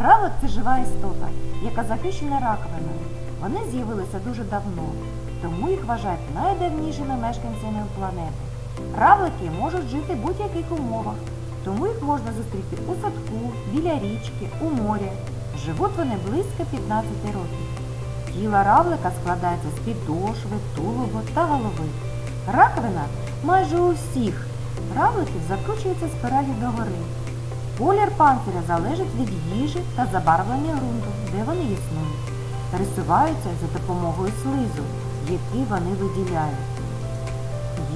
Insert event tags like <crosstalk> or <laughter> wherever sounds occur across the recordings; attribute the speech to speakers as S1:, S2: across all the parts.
S1: Равлик це жива істота, яка захищена раковиною. Вони з'явилися дуже давно, тому їх вважають найдавнішими мешканцями планети. Равлики можуть жити в будь-яких умовах, тому їх можна зустріти у садку, біля річки, у морі. Живуть вони близько 15 років. Тіло равлика складається з підошви, тулубу та голови. Раковина майже у всіх равликів закручується спиралі догори. Колір панциря залежить від їжі та забарвлення ґрунту, де вони існують. Пересуваються за допомогою слизу, який вони виділяють.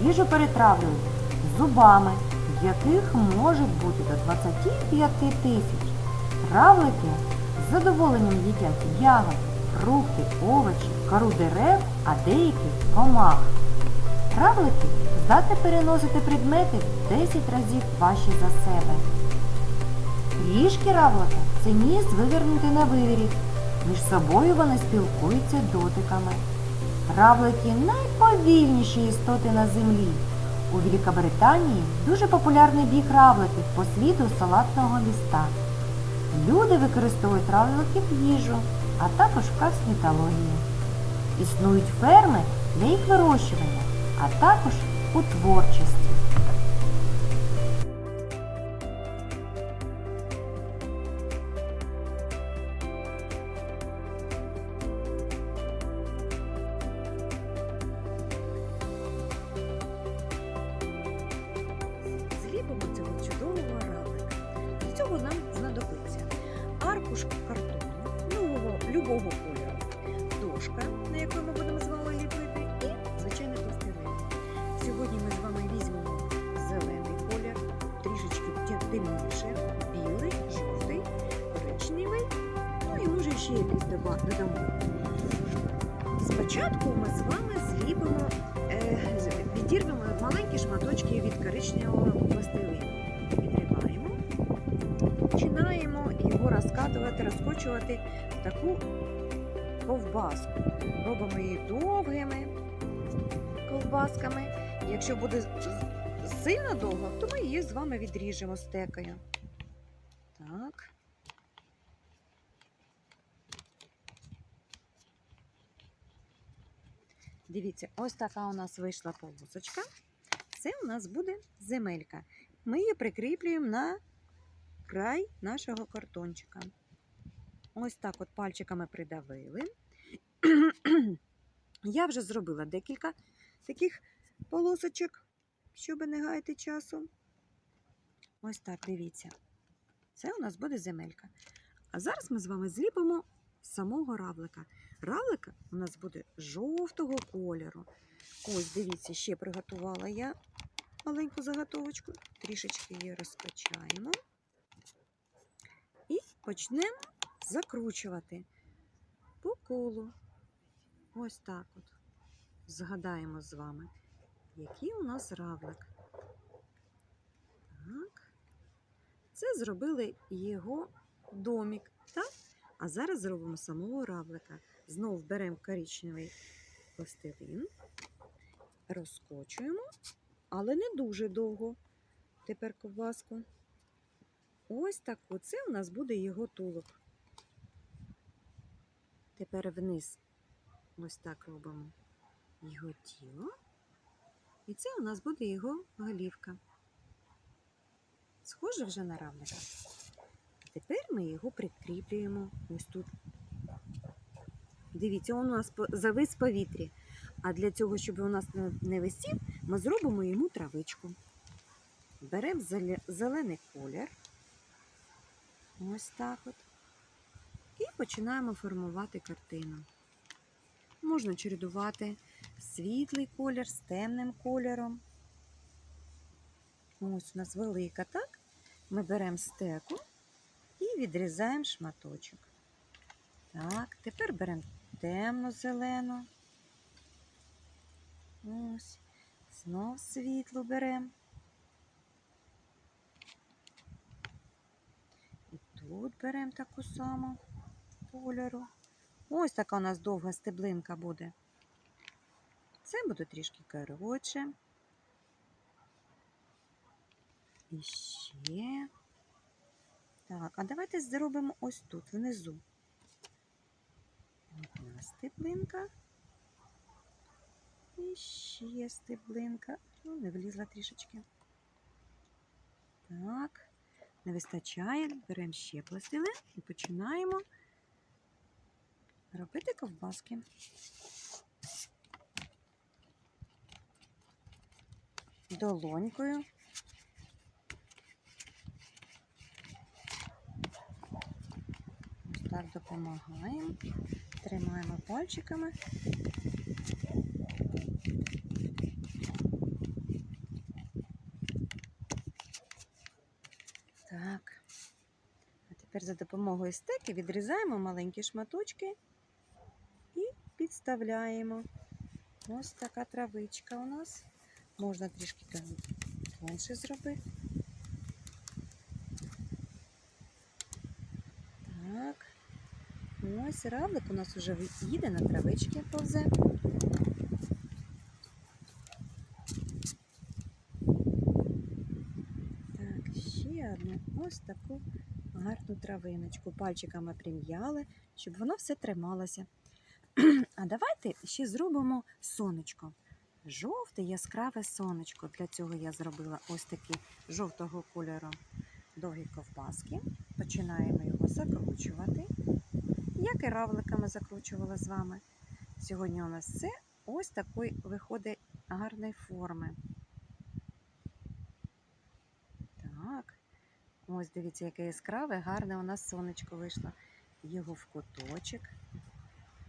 S1: Їжу перетравлюють зубами, яких може бути до 25 тисяч. Равлики з задоволенням їдять ягод, фрукти, овочі, кору дерев, а деякі комах. Равлики здатні переносити предмети в 10 разів важче за себе. Ріжки равлика це ніс вивернутий на виворіт. Між собою вони спілкуються дотиками. Равлики найповільніші істоти на землі. У Великобританії дуже популярний біг равликів по світу салатного ліста. Люди використовують равликів в їжу, а також в косметології. Існують ферми для їх вирощування, а також у творчості.
S2: Яку ми будемо з вами ліпити, і звичайно пластилин. Сьогодні ми з вами візьмемо зелений колір, трішечки темніше, білий, жовтий, коричневий, ну і може ще якийсь додамо. Спочатку ми з вами зліпимо, е, відірвемо маленькі шматочки від коричневого пластилину. Відриваємо, починаємо його розкатувати, розкочувати в таку ковбаску. Робимо її довгими ковбасками. Якщо буде сильно довго, то ми її з вами відріжемо стекою. Так. Дивіться, ось така у нас вийшла полосочка. Це у нас буде земелька. Ми її прикріплюємо на край нашого картончика. Ось так от пальчиками придавили. <clears throat> Я вже зробила декілька таких полосочок, щоб не гаяти часу. Ось так, дивіться. Це у нас буде земелька. А зараз ми з вами зліпимо самого равлика. Равлика у нас буде жовтого кольору. Ось, дивіться, ще приготувала я маленьку заготовочку. Трішечки її розкачаємо. І почнемо закручувати по колу. Ось так от. Згадаємо з вами, який у нас равлик. Так. Це зробили його домік. Так? А зараз зробимо самого равлика. Знову беремо коричневий пластилин, розкочуємо, але не дуже довго. Тепер ковбаску. Ось так. Оце у нас буде його тулуб. Тепер вниз ось так робимо його тіло. І це у нас буде його голівка. Схоже вже на равлика. Тепер ми його прикріплюємо ось тут. Дивіться, він у нас завис в повітрі. А для цього, щоб у нас не висів, ми зробимо йому травичку. Беремо зелений колір. Ось так от. І починаємо формувати картину. Можна чередувати світлий колір з темним кольором. Ось у нас велика, так? Ми беремо стеку і відрізаємо шматочок. Так, тепер беремо темно-зелену. Ось. Знов світло беремо. І тут беремо таку саму кольору. Ось така у нас довга стеблинка буде. Це буде трішки коротше. І ще. Так, а давайте зробимо ось тут, внизу. Одна стеблинка. І ще стеблинка. Ну, не влізла трішечки. Так, не вистачає. Беремо ще пластилин і починаємо робити ковбаски. Долонькою. Ось так допомагаємо. Тримаємо пальчиками. Так. А тепер за допомогою стеки відрізаємо маленькі шматочки підставляємо. Ось така травичка у нас. Можна трішки тон- тонше зробити. Так. Ось равлик у нас вже їде на травички повзе. Так, ще одну ось таку гарну травиночку. Пальчиками прим'яли, щоб воно все трималося. <clears throat> А давайте ще зробимо сонечко. Жовте яскраве сонечко. Для цього я зробила ось такі жовтого кольору довгі ковбаски. Починаємо його закручувати. Як і равликами закручувала з вами. Сьогодні у нас це ось такої виходить гарної форми. Так. Ось дивіться, яке яскраве, гарне у нас сонечко вийшло. Його в куточок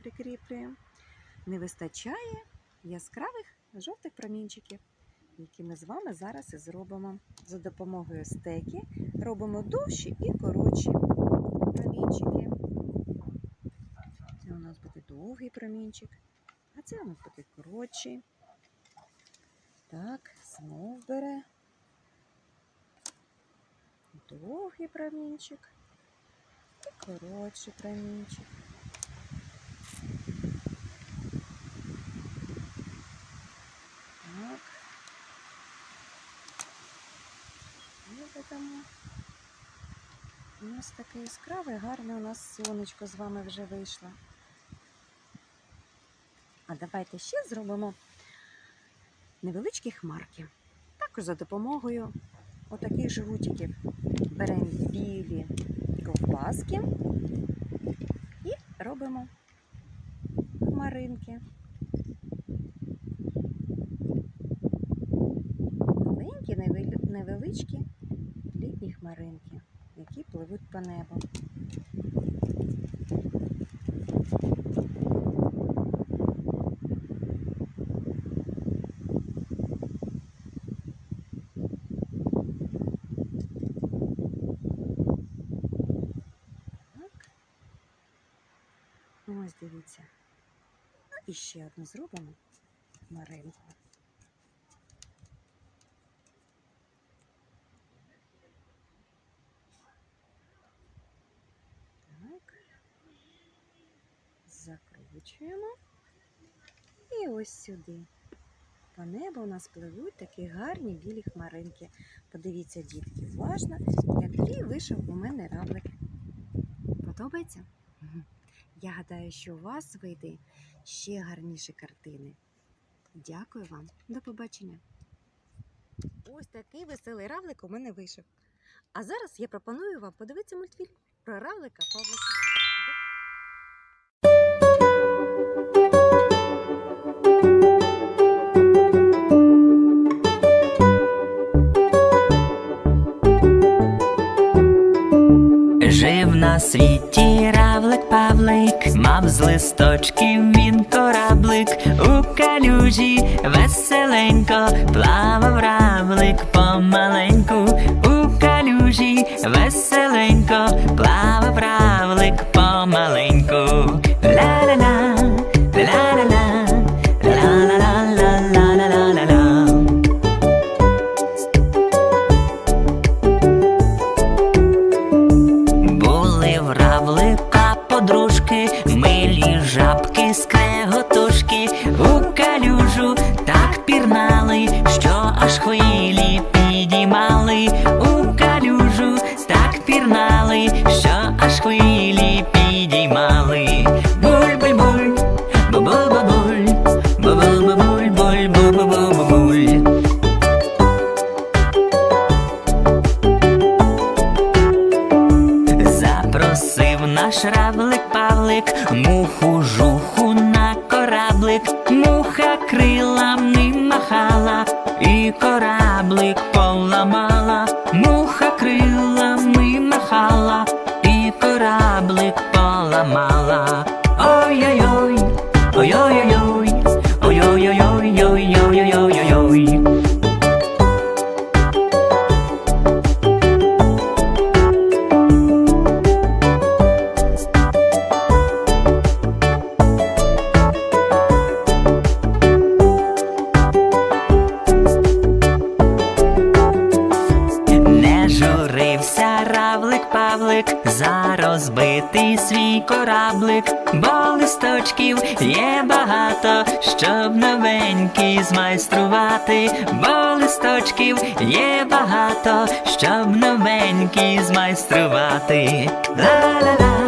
S2: прикріплюємо. Не вистачає яскравих жовтих промінчиків, які ми з вами зараз і зробимо. За допомогою стеки робимо довші і коротші промінчики. Це у нас буде довгий промінчик, а це у нас буде коротший. Так, знов бере довгий промінчик і коротший промінчик. Так. Виведемо. Ось таке яскраве, гарне у нас сонечко з вами вже вийшло. А давайте ще зробимо невеличкі хмарки. Також за допомогою отаких жгутиків. Беремо білі ковбаски і робимо хмаринки. Маленькі, невеличкі літні хмаринки, які пливуть по небу. Так. Ось дивіться. Ну, і ще одну зробимо хмаринку. Так. Закручуємо. І ось сюди. По небу у нас пливуть такі гарні білі хмаринки. Подивіться, дітки, уважно, який вийшов у мене равлик. Подобається? Я гадаю, що у вас вийде ще гарніші картини. Дякую вам, до побачення. Ось такий веселий равлик у мене вийшов. А зараз я пропоную вам подивитися мультфільм про равлика Павлика.
S3: Жив на світі Павлик, мав з листочків він кораблик, у калюжі веселенько плавав равлик. Помаленьку, у калюжі веселенько плавав равлик. Помаленьку. Кораблик кораблик, бо листочків є багато, щоб новенький змайструвати, бо листочків є багато, щоб новенький змайструвати. Ла-ла-ла,